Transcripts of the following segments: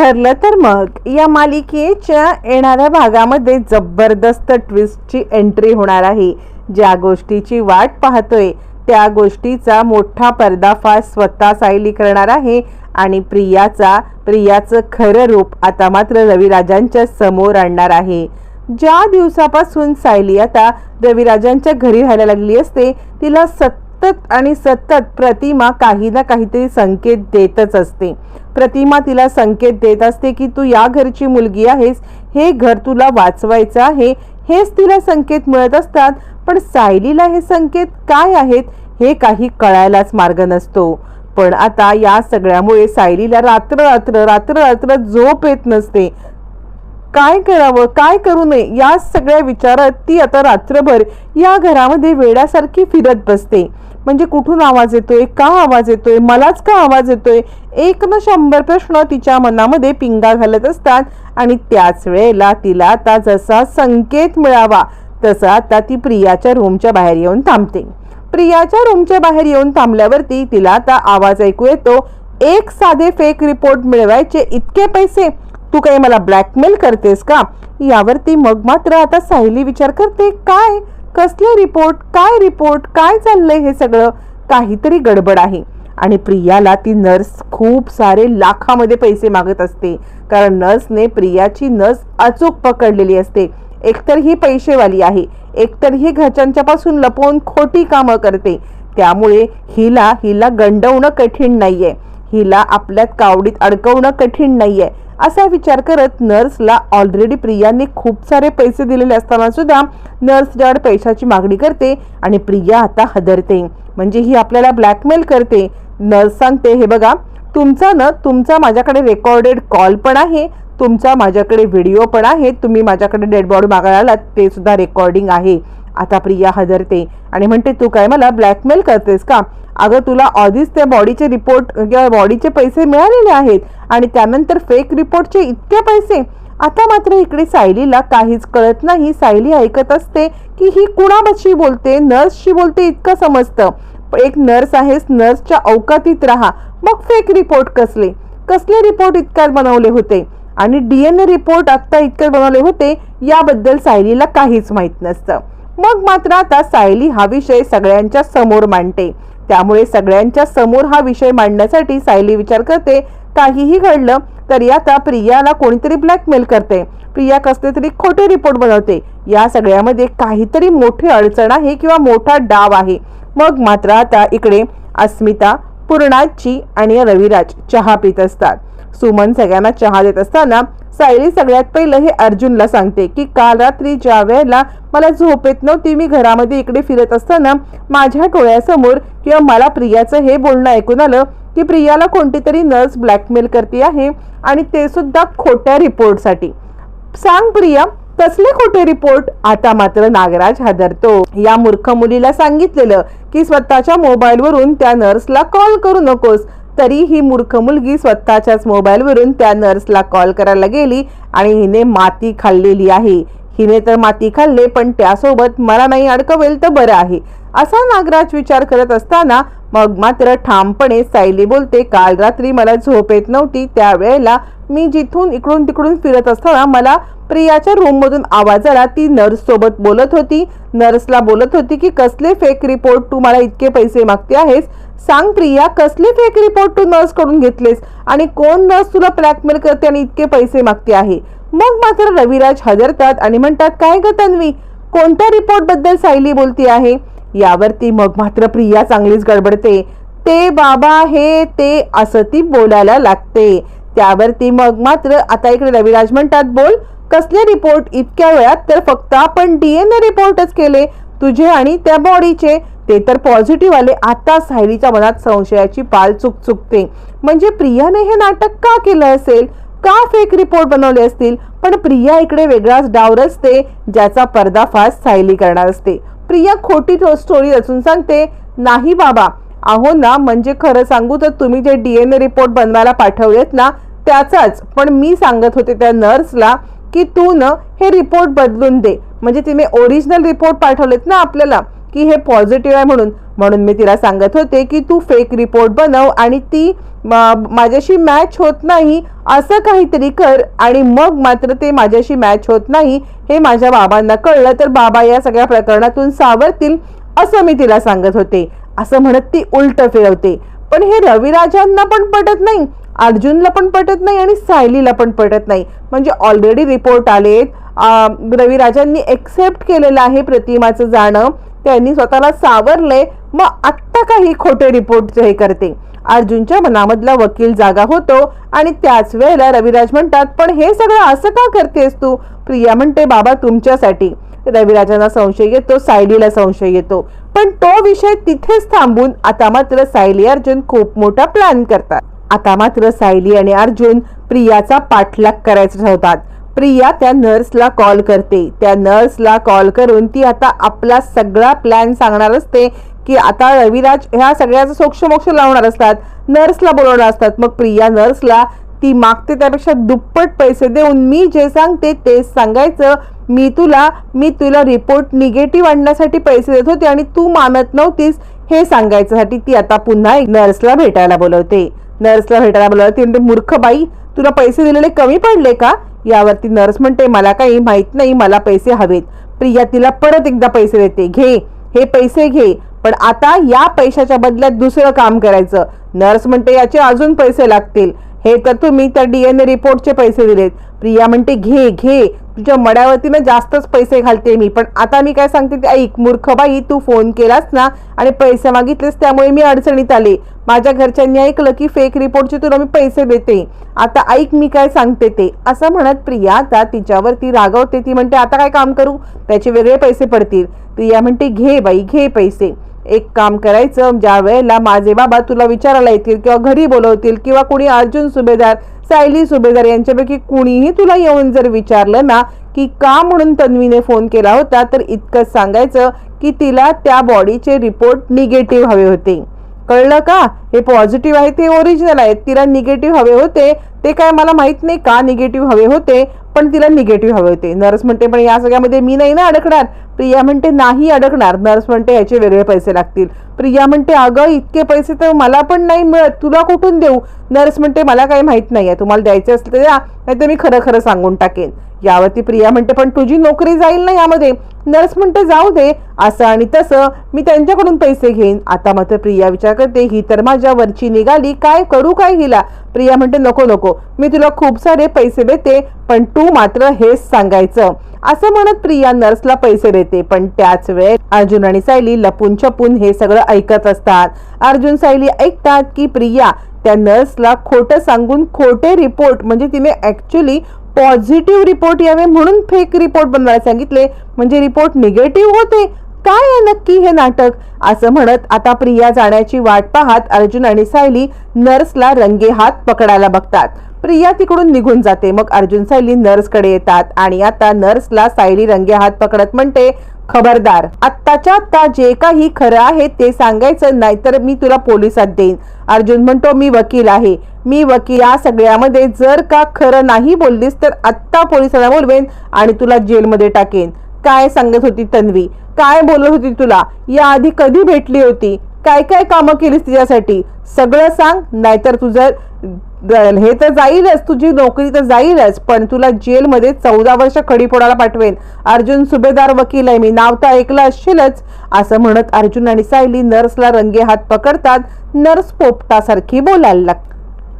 ठरलं तर मग. या मालिकेच्या येणाऱ्या भागामध्ये जबरदस्त ट्विस्टची एंट्री होणार आहे. ज्या गोष्टीची वाट पाहतोय त्या गोष्टीचा मोठा पर्दाफाश स्वतः सायली करणार आहे आणि प्रियाचा प्रियाचं खरं रूप आता मात्र रविराजांच्या समोर आणणार आहे. ज्या दिवसापासून सायली आता रविराजांच्या घरी राहायला लागली असते तिला सतत आणि सतत प्रतिमा काही ना काहीतरी संकेत देतच असते. प्रतिमा तिला संकेत देत असते की तू या घरची मुलगी आहेस हे घर तुला वाचवायचं आहे हेच तिला संकेत मिळत असतात. पण सायलीला हे संकेत काय आहेत हे काही कळायलाच मार्ग नसतो. पण आता या सगळ्यामुळे सायलीला रात्र रात्र रात्र रात्र झोप येत नसते. काय करावं काय करू नये या सगळ्या विचारात ती आता रात्रभर या घरामध्ये वेड्यासारखी फिरत बसते. म्हणजे कुठून आवाज येतोय? का आवाज येतोय? मलाच का आवाज येतोय? एक न शंभर प्रश्न तिच्या मनामध्ये पिंगा घालत असतात आणि त्याच वेळेला तिला आता जसा संकेत मिळावा तसा आता ती प्रियाच्या रूमच्या बाहेर येऊन थांबते. प्रियाच्या रूमच्या बाहेर येऊन थांबल्यावरती तिला आता आवाज ऐकू येतो एक साधे फेक रिपोर्ट मिळवायचे इतके पैसे? तू काही मला ब्लॅकमेल करतेस का? यावरती मग मात्र आता सायली विचार करते काय? कसले रिपोर्ट काय रिपोर्ट काय चाललंय हे सगळं काहीतरी गडबड आहे. आणि प्रियाला ती नर्स खूप सारे लाखामध्ये पैसे मागत असते. कारण नर्सने प्रियाची नस अचूक पकडलेली असते. एकतर ही पैसेवाली आहे एकतर ही घरच्यांच्यापासून लपवून खोटी कामं करते. त्यामुळे हिला हिला गंडवणं कठीण नाही आहे हिला आपल्यात कावडीत अडकवणं कठीण नाही आहे असा विचार करत नर्सला ऑलरेडी प्रियाने खूप सारे पैसे दिलेले असताना सुद्धा नर्स जड पैशाची मागणी करते आणि प्रिया आता हदरते. म्हणजे ही आपल्याला ब्लॅकमेल करते. नर्स सांगते हे बघा तुमचा ना तुमचा माझ्याकडे रेकॉर्डेड कॉल पण आहे तुमचा माझ्याकडे व्हिडिओ पण आहे तुम्ही माझ्याकडे डेड बॉडी मागायला आलात ते सुद्धा रेकॉर्डिंग आहे. आता प्रिया हदरते आणि म्हणते तू काय मला ब्लॅकमेल करतेस का? अगं तुला आधीच त्या बॉडीचे रिपोर्ट किंवा बॉडीचे पैसे मिळालेले आहेत आणि त्यानंतर फेक रिपोर्टचे इतके पैसे. आता मात्र इकडे सायलीला काहीच कळत नाही. सायली ऐकत असते की ही कुणाबशी बोलते नर्सशी बोलते इतकं समजतं. एक नर्स आहेस नर्सच्या अवकातीत राहा. मग फेक रिपोर्ट कसले? कसले रिपोर्ट इतक्यात बनवले होते? आणि डी एन ए रिपोर्ट आत्ता इतक्यात बनवले होते याबद्दल सायलीला काहीच माहीत नसतं. मग मात्र आता सायली हा विषय सगळ्यांच्या समोर मांडते. त्यामुळे सगळ्यांच्या समोर हा विषय मांडण्यासाठी सायली विचार करते काहीही घडलं तरी आता प्रियाला कोणीतरी ब्लॅकमेल करते. प्रिया कसले तरी खोटे रिपोर्ट बनवते. या सगळ्यामध्ये काहीतरी मोठी अडचण आहे किंवा मोठा डाव आहे. मग मात्र आता इकडे अस्मिता पूर्णाची आणि रविराज चहा पित असतात. सुमन सगळ्यांना चहा देत असताना सायली सगळ्यात पहिलं हे अर्जुनला सांगते की काल रात्री ज्या वेळेला मला झोप येत नव्हती मी घरामध्ये इकडे फिरत असताना माझ्या डोळ्यासमोर किंवा मला प्रियाचं हे बोलणं ऐकून आलं की प्रियाला कोणती तरी नर्स ब्लॅकमेल करते आहे आणि ते सुद्धा खोट्या रिपोर्टसाठी. सांग प्रिया कसले खोटे रिपोर्ट? आता मात्र नागराज हादरतो. या मूर्ख मुलीला सांगितलेलं की स्वतःच्या मोबाईलवरून त्या नर्सला कॉल करू नकोस. तरी ही मूर्ख मुलगी स्वतःच्याच मोबाईलवरून त्या नर्सला कॉल करायला गेली आणि हिने माती खाल्लेली आहे. हिने तर माती खाल्ले पण त्यासोबत मला नाही अडकवेल तर बरं आहे. असा नागराज विचार करत असताना मग मात्र ठामपणे सायली बोलते काल रात्री मला झोप येत नव्हती त्यावेळेला मी जिथून इकडून तिकडून फिरत असताना मला प्रियाच्या रूममधून आवाज आला. ती नर्स सोबत बोलत होती. नर्सला बोलत होती की कसले फेक रिपोर्ट तू मला इतके पैसे मागते आहेस. सांग प्रिया कसले फेक रिपोर्ट तू नर्सकडून घेतलेस? आणि कोण नर्स तुला ब्लॅकमेल करते आणि इतके पैसे मागते आहे? मग मात्र रविराज हजरतात आणि म्हणतात काय ग तन्वी? कोणत्या रिपोर्टबद्दल सायली बोलती आहे? यावरती मग मात्र प्रिया चांगलीच गडबडते. ते बाबा हे ते असं ती बोलायला लागते. त्यावरती मग मात्र आता इकडे रविराज म्हणतात बोल कसले रिपोर्ट इतक्या वेळात तर फक्त आपण डीएनए रिपोर्टच केले. तुझे आणि त्या बॉडीचे ते तर पॉझिटिव्ह आले. आता सायलीच्या मनात संशयाची पाल चुक चुकते. म्हणजे प्रियाने हे नाटक का केलं असेल? का फेक रिपोर्ट बनवले असतील? पण प्रिया इकडे वेगळाच डाव रचते ज्याचा पर्दाफाश सायली करणार असते. प्रिया खोटी स्टोरी रचून सांगते नाही बाबा अहो ना म्हणजे खरं सांगू तर तुम्ही जे डीएनए रिपोर्ट बनवायला पाठवलेत ना त्याचाच. पण मी सांगत होते त्या नर्सला की तू न हे रिपोर्ट बदलून दे. म्हणजे तिने ओरिजिनल रिपोर्ट पाठवलेत ना आपल्याला की हे पॉझिटिव्ह आहे म्हणून. म्हणून मी तिला सांगत होते की तू फेक रिपोर्ट बनव आणि ती माझ्याशी मॅच होत नाही असं काहीतरी कर आणि मग मात्र ते माझ्याशी मॅच होत नाही हे माझ्या बाबांना कळलं तर बाबा या सगळ्या प्रकरणातून सावरतील असं मी तिला सांगत होते. असं म्हणत ती उलट फिरवते. पण हे रविराजांना पण पटत नाही. अर्जुनला पण पटत नाही आणि सायलीला पण पटत नाही. म्हणजे ऑलरेडी रिपोर्ट आलेत. रविराजांनी एक्सेप्ट केलेलं आहे प्रतिमाचं जाणं. त्यांनी स्वतःला सावरले मग आत्ता काही खोटे रिपोर्ट हे करते. अर्जुनच्या मनामधला वकील जागा होतो आणि त्याच वेळेला रविराज म्हणतात पण हे सगळं असं का करतेस तू? प्रिया म्हणते बाबा तुमच्यासाठी. रविराजांना संशय येतो सायलीला संशय येतो. पण तो विषय तिथेच थांबून आता मात्र सायली अर्जुन खूप मोठा प्लॅन करतात. आता मात्र सायली आणि अर्जुन प्रियाचा पाठलाग करायचा ठरवतात प्रिया त्या नर्सला कॉल करते. त्या नर्सला कॉल करून ती आता आपला सगळा प्लॅन सांगणार असते की आता रविराज ह्या सगळ्याचं सोक्षमोक्ष लावणार असतात नर्सला बोलवणार असतात. मग प्रिया नर्सला ती मागते त्यापेक्षा दुप्पट पैसे देऊन मी जे सांगते तेच सांगायचं. मी तुला मी तुला रिपोर्ट निगेटिव्ह आणण्यासाठी पैसे देत होते आणि तू मानत नव्हतीस हे सांगायच्यासाठी ती आता पुन्हा एक नर्सला भेटायला बोलवते. नर्सला भेटायला बोलावलं. ती म्हणते मूर्ख बाई तुला पैसे दिलेले कमी पडले का? यावरती नर्स म्हणते मला काही माहीत नाही मला पैसे हवेत. प्रिया तिला परत एकदा पैसे देते. घे हे पैसे घे. पण आता या पैशाच्या बदल्यात दुसरं काम करायचं. नर्स म्हणते याचे अजून पैसे लागतील. हे तर तुम्ही त्या डी एन ए रिपोर्टचे पैसे दिलेत. प्रिया म्हणते घे घे. तुझ्या मड्यावरती ना जास्तच पैसे घालते मी. पण आता मी काय सांगते ते ऐक. मूर्ख बाई तू फोन केलास ना आणि पैसे मागितलेस त्यामुळे मी अडचणीत आले. माझ्या घरच्यांनी ऐकलं की फेक रिपोर्टचे तुला मी पैसे देते. आता ऐक मी काय सांगते ते. असं म्हणत प्रिया आता तिच्यावरती रागवते. ती म्हणते आता काय काम करू? त्याचे वेगळे पैसे पडतील. प्रिया म्हणते घे बाई घे पैसे. एक काम करायचं ज्या वेळेला माझे बाबा तुला विचारायला येतील किंवा घरी बोलवतील किंवा कोणी अर्जुन सुभेदार सायली सुभेदार यांच्यापैकी कुणीही तुला येऊन जर विचारलं ना की का म्हणून तन्वीने फोन केला होता तर इतकंच सांगायचं की तिला त्या बॉडीचे रिपोर्ट निगेटिव्ह हवे होते. कळलं का? हे पॉझिटिव्ह आहे ते ओरिजिनल आहेत तिला निगेटिव्ह हवे होते ते काय मला माहीत नाही का निगेटिव्ह हवे होते पण तिला निगेटिव्ह हवे होते. नर्स म्हणते पण या सगळ्यामध्ये मी नाही ना अडकणार. प्रिया म्हणते नाही अडकणार. नर्स म्हणते याचे वेगळे पैसे लागतील. प्रिया म्हणते अगं इतके पैसे तर मला पण नाही मिळत तुला कुठून देऊ? नर्स म्हणते मला काही माहीत नाही आहे तुम्हाला द्यायचे असले तर द्या नाही तर मी खरं खरं सांगून टाकेन. यावरती प्रिया म्हणते पण तुझी नोकरी जाईल ना यामध्ये? नर्स म्हणते जाऊ दे असं आणि तसं मी त्यांच्याकडून पैसे घेईन. आता मात्र प्रिया विचार करते ही तर माझ्या वरची निघाली काय करू काय हिला? प्रिया म्हणते नको नको मी तुला खूप सारे पैसे देते पण तू मात्र हेच सांगायचं. असं म्हणत प्रिया नर्सला पैसे देते पण त्याच वेळेत अर्जुन आणि सायली लपून छपून हे सगळं ऐकत असतात. अर्जुन सायली ऐकतात की प्रिया त्या नर्सला खोटं सांगून खोटे रिपोर्ट म्हणजे तिने ऍक्च्युली पॉझिटिव्ह रिपोर्ट यावे म्हणून फेक रिपोर्ट बनवायला सांगितले. म्हणजे रिपोर्ट निगेटिव्ह होते. काय आहे नक्की हे नाटक? असं म्हणत आता प्रिया जाण्याची वाट पाहत अर्जुन आणि सायली नर्सला रंगे हात पकडायला बघतात. प्रिया तिकडून निघून जाते. मग अर्जुन सायली नर्सकडे येतात आणि आता नर्सला सायली रंगे हात पकडत म्हणते खबरदार आत्ताच्या आत्ता जे काही खरं आहे ते सांगायचं नाहीतर मी तुला पोलिसात देईन. अर्जुन म्हणतो मी वकील आहे. मी वकील या सगळ्यामध्ये जर का खरं नाही बोललीस तर आत्ता पोलिसांना बोलवेन आणि तुला जेलमध्ये टाकेन. काय सांगत होती तन्वी? काय बोलत होती तुला? याआधी कधी भेटली होती? काय काय कामं केलीस तिच्यासाठी? सगळं सांग नाहीतर तुझं हे तर जाईलच तुझी नोकरी तर जाईलच पण तुला जेलमध्ये चौदा वर्ष खडीफोडाला पाठवेन. अर्जुन सुभेदार वकील आहे मी नाव तर ऐकलं असशीलच असं म्हणत अर्जुन आणि सायली नर्सला रंगे हात पकडतात. नर्स पोपटासारखी बोलायला लागते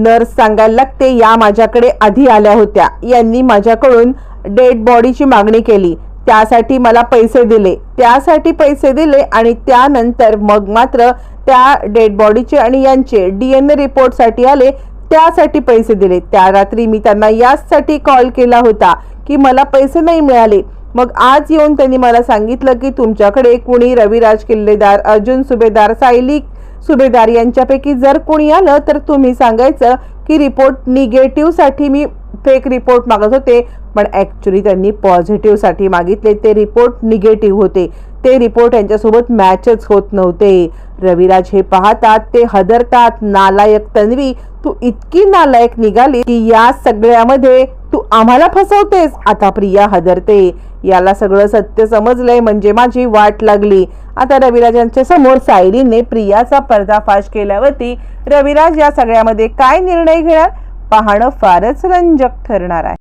नर्स सांगायला लागते या माझ्याकडे आधी आल्या होत्या. यांनी माझ्याकडून डेड बॉडीची मागणी केली. त्यासाठी मला पैसे दिले. त्यासाठी पैसे दिले आणि त्यानंतर मग मात्र त्या डेड बॉडीचे आणि यांचे डी एन ए रिपोर्टसाठी आले. त्यासाठी पैसे दिले. त्या रात्री मी त्यांना याचसाठी कॉल केला होता की मला पैसे नाही मिळाले. मग आज येऊन त्यांनी मला सांगितलं की तुमच्याकडे कुणी रविराज किल्लेदार अर्जुन सुभेदार सायली सुभेदार यांच्यापैकी जर कोणी आलं तर तुम्ही सांगायचं की रिपोर्ट निगेटिव्हसाठी मी फेक रिपोर्ट मागत होते. पण ॲक्च्युली त्यांनी पॉझिटिव्हसाठी मागितले. ते रिपोर्ट निगेटिव्ह होते. ते रिपोर्ट यांच्यासोबत मॅचच होत नव्हते. रविराज हे पाहतात ते हदरतात नालायक तन्वी तू इतकी नालायक निघाली की या सगळ्यामध्ये तू आम्हाला फसवतेस आता प्रिया हदरते. याला सगळं सत्य समजलंय म्हणजे माझी वाट लागली. आता रविराजांच्या समोर सायरीने प्रियाचा पर्दाफाश केल्यावरती रविराज या सगळ्यामध्ये काय निर्णय घेणार? पाहणं फारच रंजक ठरणार आहे.